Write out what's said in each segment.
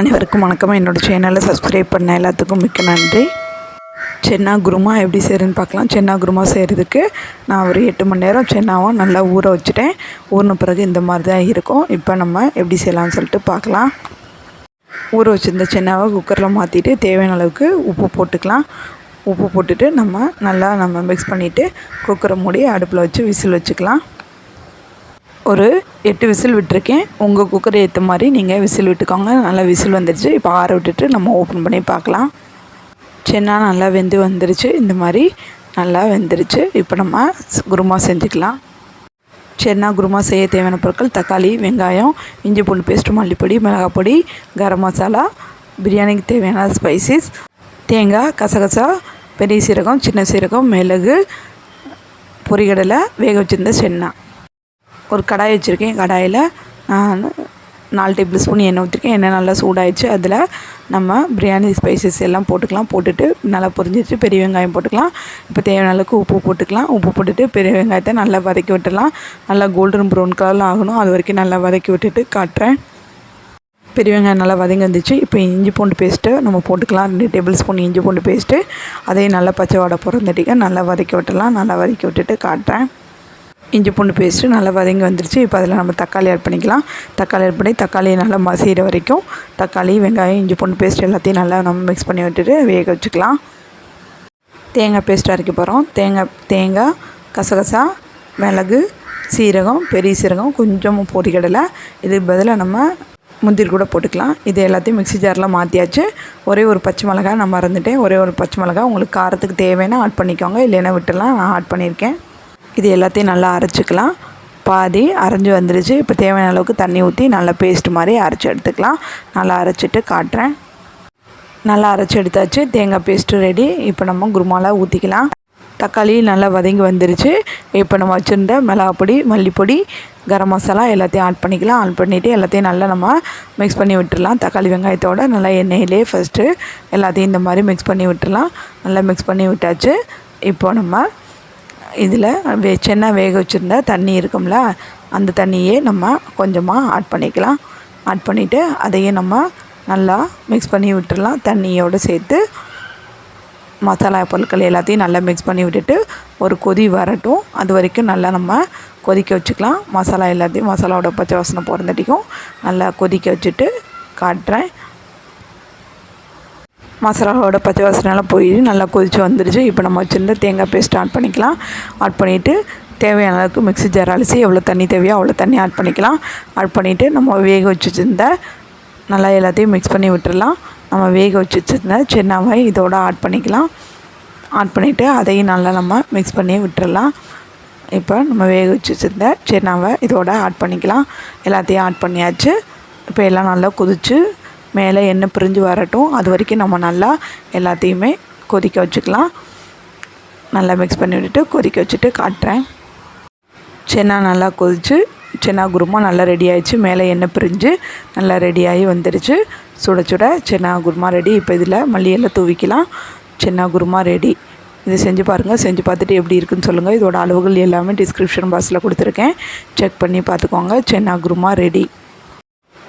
அனைவருக்கும் வணக்கம். என்னோடய சேனலை சப்ஸ்கிரைப் பண்ண எல்லாத்துக்கும் மிக்க நன்றி. சென்னா குருமா எப்படி செய்கிறேன்னு பார்க்கலாம். சென்னா குருமா செய்கிறதுக்கு நான் ஒரு எட்டு மணி நேரம் சென்னாவும் நல்லா ஊற வச்சுட்டேன். ஊறின பிறகு இந்த மாதிரி தான் இருக்கும். இப்போ நம்ம எப்படி செய்யலாம்னு சொல்லிட்டு பார்க்கலாம். ஊற வச்சுருந்த சென்னாவை குக்கரில் மாற்றிட்டு தேவையான அளவுக்கு உப்பு போட்டுக்கலாம். உப்பு போட்டுட்டு நம்ம நல்லா நம்ம மிக்ஸ் பண்ணிவிட்டு குக்கரை மூடி அடுப்பில் வச்சு விசில் வச்சுக்கலாம். ஒரு எட்டு விசில் விட்டுருக்கேன். உங்கள் குக்கரை ஏற்ற மாதிரி நீங்கள் விசில் விட்டுக்கோங்க. நல்லா விசில் வந்துடுச்சு இப்போ ஆற விட்டுட்டு நம்ம ஓப்பன் பண்ணி பார்க்கலாம். சென்னா நல்லா வெந்து வந்துருச்சு. இந்த மாதிரி நல்லா வெந்துருச்சு. இப்போ நம்ம குருமா செஞ்சுக்கலாம். சென்னா குருமா செய்ய தேவையான பொருட்கள் தக்காளி வெங்காயம் இஞ்சி பூண்டு பேஸ்ட்டு மல்லிப்பொடி மிளகாய் பொடி கரம் மசாலா பிரியாணிக்கு தேவையான ஸ்பைசஸ் தேங்காய் கசகசா பெரிய சீரகம் சின்ன சீரகம் மிளகு பொரிகடலை வேக வச்சிருந்த சென்னா. ஒரு கடாய் வச்சுருக்கேன். கடாயில் நான் நாலு டேபிள் ஸ்பூன் எண்ணெய் ஊற்றிருக்கேன் எண்ணெய் நல்லா சூடாயிடுச்சு. அதில் நம்ம பிரியாணி ஸ்பைசஸ் எல்லாம் போட்டுக்கலாம். போட்டுட்டு நல்லா பொரிஞ்சிச்சு பெரிய வெங்காயம் போட்டுக்கலாம். இப்போ தேவையான அளவுக்கு உப்பு போட்டுக்கலாம். உப்பு போட்டுட்டு பெரிய வெங்காயத்தை நல்லா வதக்கி விட்டுடலாம். நல்லா கோல்டன் ப்ரௌன் கலரில் ஆகணும். அது வரைக்கும் நல்லா வதக்கி விட்டுட்டு காட்டுறேன். பெரிய வெங்காயம் நல்லா வதங்கி வந்துச்சு. இப்போ இஞ்சி பூண்டு பேஸ்ட்டு நம்ம போட்டுக்கலாம். ரெண்டு டேபிள் ஸ்பூன் இஞ்சி பூண்டு பேஸ்ட்டு அதையும் நல்லா பச்சை வாடை பிறந்தட்டிக்க நல்லா வதக்கி விட்டுலாம் நல்லா வதக்கி விட்டுட்டு காட்டுறேன். இஞ்சி பூண்டு பேஸ்ட்டு நல்லா வதங்கி வந்துருச்சு. இப்போ அதில் நம்ம தக்காளி ஆட் பண்ணிக்கலாம். தக்காளி ஆட் பண்ணி தக்காளியை நல்லா மசிகிற வரைக்கும் தக்காளி வெங்காயம் இஞ்சி பூண்டு பேஸ்ட் எல்லாத்தையும் நல்லா நம்ம மிக்ஸ் பண்ணி விட்டுட்டு வேக வச்சுக்கலாம். தேங்காய் பேஸ்ட் அரைக்க போகிறோம் தேங்காய் தேங்காய் கசகசா மிளகு சீரகம் பெரிய சீரகம் கொஞ்சம் பொரிகடலை இதுக்கு பதிலாக நம்ம முந்திரி கூட போட்டுக்கலாம். இது எல்லாத்தையும் மிக்ஸி ஜாரில் மாற்றியாச்சு ஒரே ஒரு பச்சை மிளகாய் நான் மறந்துட்டேன். ஒரே ஒரு பச்சை மிளகாய். உங்களுக்கு காரத்துக்கு தேவைன்னா ஆட் பண்ணிக்கோங்க. இல்லைன்னா விட்டுலாம் நான் ஆட் பண்ணியிருக்கேன். இது எல்லாத்தையும் நல்லா அரைச்சிக்கலாம். பாதி அரைஞ்சி வந்துருச்சு. இப்போ தேவையான அளவுக்கு தண்ணி ஊற்றி நல்லா பேஸ்ட் மாதிரி அரைச்சி எடுத்துக்கலாம். நல்லா அரைச்சிட்டு காட்டுறேன். நல்லா அரைச்சி எடுத்தாச்சு. தேங்காய் பேஸ்ட்டு ரெடி இப்போ நம்ம குருமாவில் ஊற்றிக்கலாம் தக்காளி நல்லா வதங்கி வந்துருச்சு. இப்போ நம்ம வச்சுருந்த மிளகாப்பொடி மல்லிப்பொடி கரம் மசாலா எல்லாத்தையும் ஆட் பண்ணிக்கலாம். ஆட் பண்ணிவிட்டு எல்லாத்தையும் நல்லா நம்ம மிக்ஸ் பண்ணி விட்டுடலாம். தக்காளி வெங்காயத்தோட நல்லா எண்ணெயிலே ஃபஸ்ட்டு எல்லாத்தையும் இந்த மாதிரி மிக்ஸ் பண்ணி விட்டுடலாம். நல்லா மிக்ஸ் பண்ணி விட்டாச்சு. இப்போ நம்ம இதில் வே சென்னா வேக வச்சுருந்த தண்ணி இருக்கும்ல அந்த தண்ணியே நம்ம கொஞ்சமாக ஆட் பண்ணிக்கலாம். ஆட் பண்ணிவிட்டு அதையே நம்ம நல்லா மிக்ஸ் பண்ணி விட்டுடலாம் தண்ணியோடு சேர்த்து மசாலா பொருட்கள் எல்லாத்தையும் நல்லா மிக்ஸ் பண்ணி விட்டுட்டு ஒரு கொதி வரட்டும். அது வரைக்கும் நல்லா நம்ம கொதிக்க வச்சுக்கலாம். மசாலா எல்லாத்தையும் மசாலாவோட பச்சை வாசனை போகிறந்தாட்டிக்கும் நல்லா கொதிக்க வச்சுட்டு காட்டுறேன். மசாலாவோட பச்சை வாசனைலாம் போய் நல்லா கொதித்து வந்துடுச்சு இப்போ நம்ம வச்சுருந்த தேங்காய் பேஸ்ட் ஆட் பண்ணிக்கலாம். ஆட் பண்ணிவிட்டு தேவையான அளவுக்கு மிக்ஸி ஜார் அலசி எவ்வளோ தண்ணி தேவையோ அவ்வளோ தண்ணி ஆட் பண்ணிக்கலாம். ஆட் பண்ணிவிட்டு நம்ம வேக வச்சுருந்த நல்லா எல்லாத்தையும் மிக்ஸ் பண்ணி விட்டுடலாம் நம்ம வேக வச்சு வச்சுருந்த சென்னாவை இதோட ஆட் பண்ணிக்கலாம். ஆட் பண்ணிவிட்டு அதையும் நல்லா நம்ம மிக்ஸ் பண்ணி விட்டுறலாம். இப்போ நம்ம வேக வச்சு வச்சுருந்த சென்னாவை இதோட ஆட் பண்ணிக்கலாம். எல்லாத்தையும் ஆட் பண்ணியாச்சு. இப்போ எல்லாம் நல்லா கொதித்து மேலே எண்ணெய் பிரிஞ்சு வரட்டும். அது வரைக்கும் நம்ம நல்லா எல்லாத்தையுமே கொதிக்க வச்சுக்கலாம். நல்லா மிக்ஸ் பண்ணி விட்டுட்டு கொதிக்க வச்சுட்டு காட்டுறேன். சென்னா நல்லா கொதிச்சு சென்னா குருமா நல்லா ரெடி ஆயிடுச்சு. மேலே எண்ணெய் பிரிஞ்சு நல்லா ரெடியாகி வந்துடுச்சு சுட சுட சென்னா குருமா ரெடி இப்போ இதில் மல்லியெல்லாம் தூவிக்கலாம். சென்னா குருமா ரெடி இது செஞ்சு பாருங்கள் செஞ்சு பார்த்துட்டு எப்படி இருக்குன்னு சொல்லுங்கள் இதோட அளவுகள் எல்லாமே டிஸ்கிரிப்ஷன் பாக்ஸில் கொடுத்துருக்கேன். செக் பண்ணி பார்த்துக்கோங்க. சென்னா குருமா ரெடி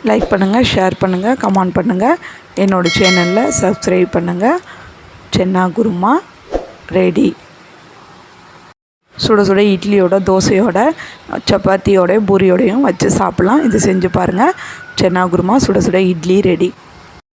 லைக் பண்ணுங்கள் ஷேர் பண்ணுங்கள் கமெண்ட் பண்ணுங்கள் என்னோடய சேனலில் சப்ஸ்கிரைப் பண்ணுங்கள் சென்னா குருமா ரெடி சுட சுட இட்லியோட தோசையோட சப்பாத்தியோட பூரியோடையும் வச்சு சாப்பிட்லாம். இது செஞ்சு பாருங்கள் சென்னா குருமா சுட சுட இட்லி ரெடி